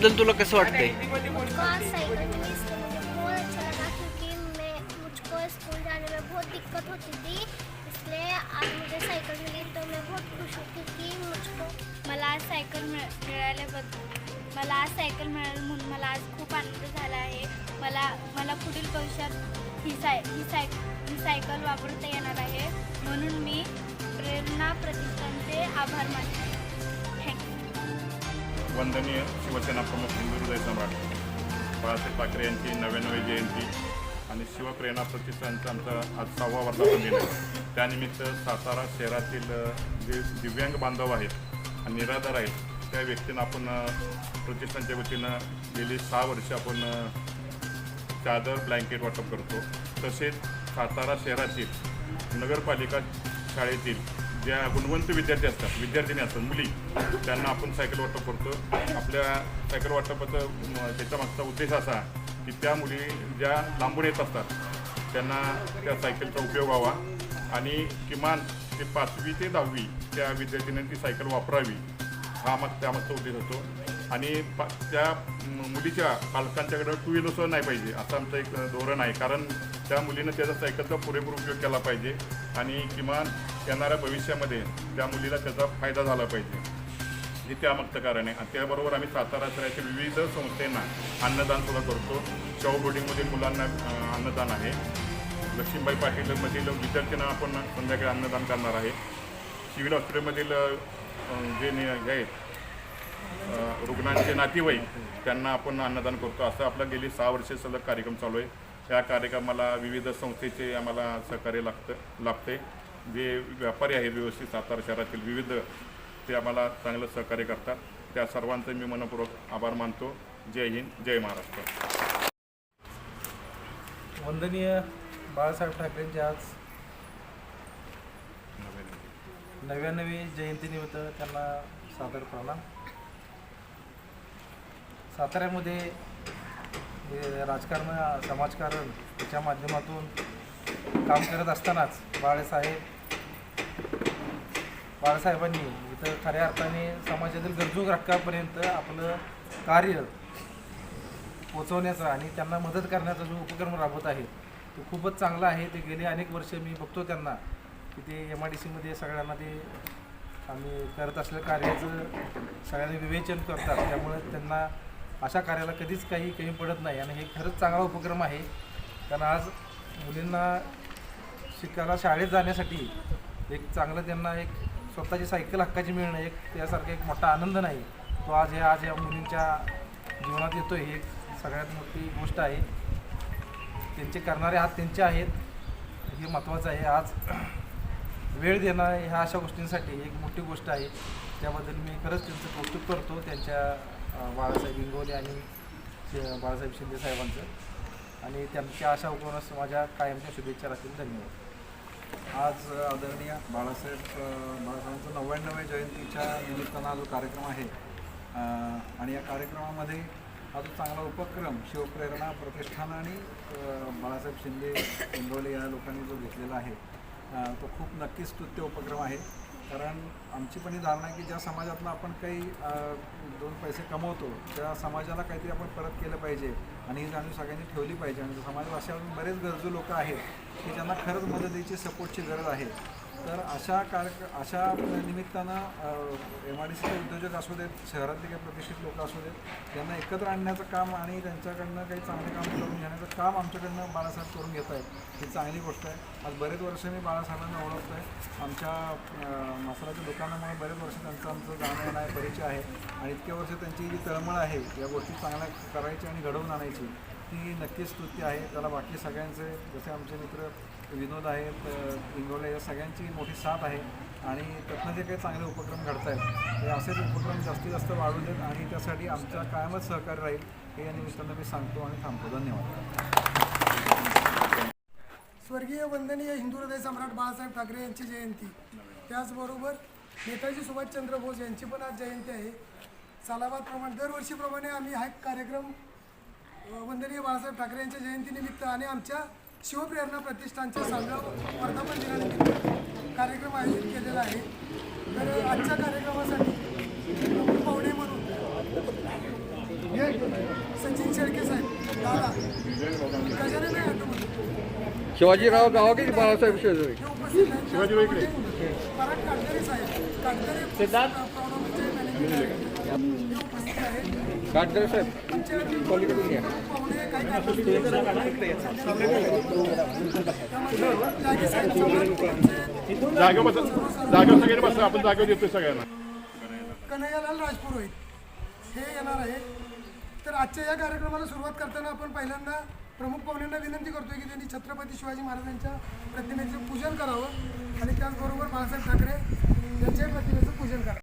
सायकलबद्दल तुला कसं वाटतंय? मुझको आज साइकिल मिली इससे मुझे बहुत अच्छा लगा क्योंकि मैं मुझको स्कूल जाने में बहुत दिक्कत होती थी इसलिए आज मुझे साइकिल मिली तो मैं बहुत खुश होती कि मुझको मला आज सायकल मिळ मिळाल्याबद्दल मला आज सायकल मिळाली म्हणून मला आज खूप आनंद झाला आहे. मला मला पुढील भविष्यात ही साय ही साय ही सायकल वापरता येणार आहे म्हणून मी प्रेरणा प्रतिष्ठानचे आभार मानते. वंदनीय शिवसेना प्रमुख हिंदू सम्राट बाळासाहेब ठाकरे यांची नव्याण्णवी जयंती आणि शिवप्रेरणा प्रतिष्ठानचा आमचा आज सहावा वर्धापन दिन आहे. त्यानिमित्त सातारा शहरातील जे दिव्यांग बांधव आहेत आणि निराधार आहेत त्या व्यक्तींना आपण प्रतिष्ठानच्या वतीनं गेली सहा वर्ष आपण चादर ब्लँकेट वाटप करतो. तसेच सातारा शहरातील नगरपालिका शाळेतील ज्या गुणवंत विद्यार्थी असतात विद्यार्थिनी असतात मुली त्यांना आपण सायकल वाटप करतो. आपल्या सायकल वाटपाचं त्याच्या मागचा उद्देश असा की त्या मुली ज्या लांबून येत असतात त्यांना त्या सायकलचा उपयोग व्हावा आणि किमान ते पाचवी ते दहावी त्या विद्यार्थ्यांनी ती सायकल वापरावी. हा मग त्यामागचा उद्देश होतो आणि पा त्या मुलीच्या पालकांच्याकडं टू व्हीलरसुद्धा नाही पाहिजे. असं आमचं एक धोरण आहे. कारण त्या मुलीनं त्याचा सायकलचा पुरेपूर उपयोग केला पाहिजे आणि किमान येणाऱ्या भविष्यामध्ये त्या मुलीला त्याचा फायदा झाला पाहिजे. हे त्यामागचं कारण आहे. आणि त्याबरोबर आम्ही सातारा शहराच्या विविध संस्थांना अन्नदान सुद्धा करतो. शाहू बोर्डिंगमधील मुलांना अन्नदान आहे. लक्ष्मीबाई पाटीलमधील विद्यार्थ्यांना आपण संध्याकाळी अन्नदान करणार आहे. सिव्हिल हॉस्पिटलमधील जे हे आहेत रुग्णांचे नातेवाईक त्यांना आपण अन्नदान करतो. असं आपला गेली सहा वर्षे सलग कार्यक्रम चालू आहे. त्या कार्यक्रमाला विविध संस्थेचे आम्हाला सहकार्य लागतं लागते. जे व्यापारी आहेत व्यवस्थित सातारा शहरातील विविध ते आम्हाला चांगलं सहकार्य करतात. त्या सर्वांचं मी मनपूर्वक आभार मानतो. जय हिंद जय महाराष्ट्र. वंदनीय बाळासाहेब ठाकरेंची आज नव्याण्णवी जयंतीनिमित्त त्यांना सादर प्रणाम. साताऱ्यामध्ये राजकारण समाजकारण याच्या माध्यमातून काम करत असतानाच बाळासाहेब बाळासाहेबांनी इथं खऱ्या अर्थाने समाजातील गरजू घटकापर्यंत आपलं कार्य पोचवण्याचा आणि त्यांना मदत करण्याचा जो उपक्रम राबवत आहे तो खूपच चांगला आहे. ते गेले अनेक वर्ष मी बघतो त्यांना की ते एम आय डी सीमध्ये सगळ्यांना ते आम्ही करत असलेल्या कार्याचं सगळ्यांनी विवेचन करतात. त्यामुळे त्यांना अशा कार्याला कधीच काही कमी पडत नाही आणि हे खरंच चांगला उपक्रम आहे. कारण आज मुलींना शिकायला शाळेत जाण्यासाठी एक चांगलं त्यांना एक स्वतःची सायकल हक्काची मिळणं एक त्यासारखा एक मोठा आनंद नाही. तो आज हे आज या मुलींच्या जीवनात येतो ही एक सगळ्यात मोठी गोष्ट आहे. त्यांचे करणारे हात त्यांचे आहेत. हे महत्त्वाचं आहे. आज वेळ देणं ह्या अशा गोष्टींसाठी एक मोठी गोष्ट आहे. त्याबद्दल मी खरंच त्यांचं कौतुक करतो. त्यांच्या बाळासाहेब इंगोले आणि बाळासाहेब शिंदे साहेबांचं. आणि त्यांच्या अशा उपक्रमास माझ्या कायमच्या शुभेच्छा राहतील. धन्यवाद. आज आदरणीय बाळासाहेब बाळासाहेबांचं नव्याण्णव्या जयंतीच्या निमित्तानं हा जो कार्यक्रम आहे आणि या कार्यक्रमामध्ये हा जो चांगला उपक्रम शिवप्रेरणा प्रतिष्ठान आणि बाळासाहेब शिंदे इंगोले या लोकांनी जो घेतलेला आहे तो खूप नक्कीच स्तुत्य उपक्रम आहे. कारण आमची पण ही धारणा आहे की ज्या समाजातनं आपण काही दोन पैसे कमवतो त्या समाजाला काहीतरी आपण परत केलं पाहिजे आणि ही जाणीव सगळ्यांनी ठेवली पाहिजे. आणि समाजात अशा बरेच गरजू लोक आहेत की ज्यांना खरंच मदतीची सपोर्टची गरज आहे. तर अशा कार्य अशा निमित्तानं एम आय डी सीचे उद्योजक असू देत शहरातले काही प्रतिष्ठित लोक असू देत त्यांना एकत्र आणण्याचं काम आणि त्यांच्याकडनं काही चांगले काम करून घेण्याचं काम आमच्याकडनं बाळासाहेब करून घेत आहेत. ही चांगली गोष्ट आहे. आज बरेच वर्ष मी बाळासाहेबांना ओळखतो आहे आमच्या मसालाच्या मसाल्याच्या दुकानामुळे बरेच वर्ष त्यांचं आमचं जाणं येणं आहे परिचय आहे आणि इतक्या वर्ष त्यांची जी तळमळ आहे या गोष्टी चांगल्या करायची आणि घडवून आणायची ती नक्कीच स्तुती आहे. त्याला बाकी सगळ्यांचे जसे आमचे मित्र विनोद आहेत अ, इंगोले या सगळ्यांची मोठी साथ आहे आणि त्यातनं जे काही चांगले उपक्रम घडत आहेत ते असेच उपक्रम जास्तीत जास्त वाढू देत आणि त्यासाठी आमचा कायमच सहकार्य राहील हे या निमित्तानं मी सांगतो आणि थांबतो. धन्यवाद. स्वर्गीय वंदनीय हिंदू हृदय सम्राट बाळासाहेब ठाकरे यांची जयंती. त्याचबरोबर नेताजी सुभाषचंद्र बोस यांची पण आज जयंती आहे. सालाबादप्रमाणे दरवर्षीप्रमाणे आम्ही हा एक कार्यक्रम वंदनीय बाळासाहेब ठाकरे यांच्या जयंतीनिमित्त आणि आमच्या शिवप्रेरणा प्रतिष्ठानच्या सहाव्या वर्धापन दिनानिमित्त कार्यक्रम आयोजित केलेला आहे. तर आजच्या कार्यक्रमासाठी प्रमुख पाहुणे म्हणून सचिन शेळके साहेब दादा गजानन आहे शिवाजीराव गावके की बाळासाहेब शेजरे? उपस्थित शिवाजीराव इकडे. काटकरी साहेब काटकरी उपस्थित आहेत. साहेब पलीकडून बसा. सगळ्यांनी बसा. आपण देतोय सगळ्यांना. कन्हैयालाल राजपुरोहित हे येणार आहे. तर आजच्या या कार्यक्रमाला सुरुवात करताना आपण पहिल्यांदा प्रमुख पाहुण्यांना विनंती करतोय की त्यांनी छत्रपती शिवाजी महाराजांच्या प्रतिमेचं पूजन करावं आणि त्याचबरोबर बाळासाहेब ठाकरे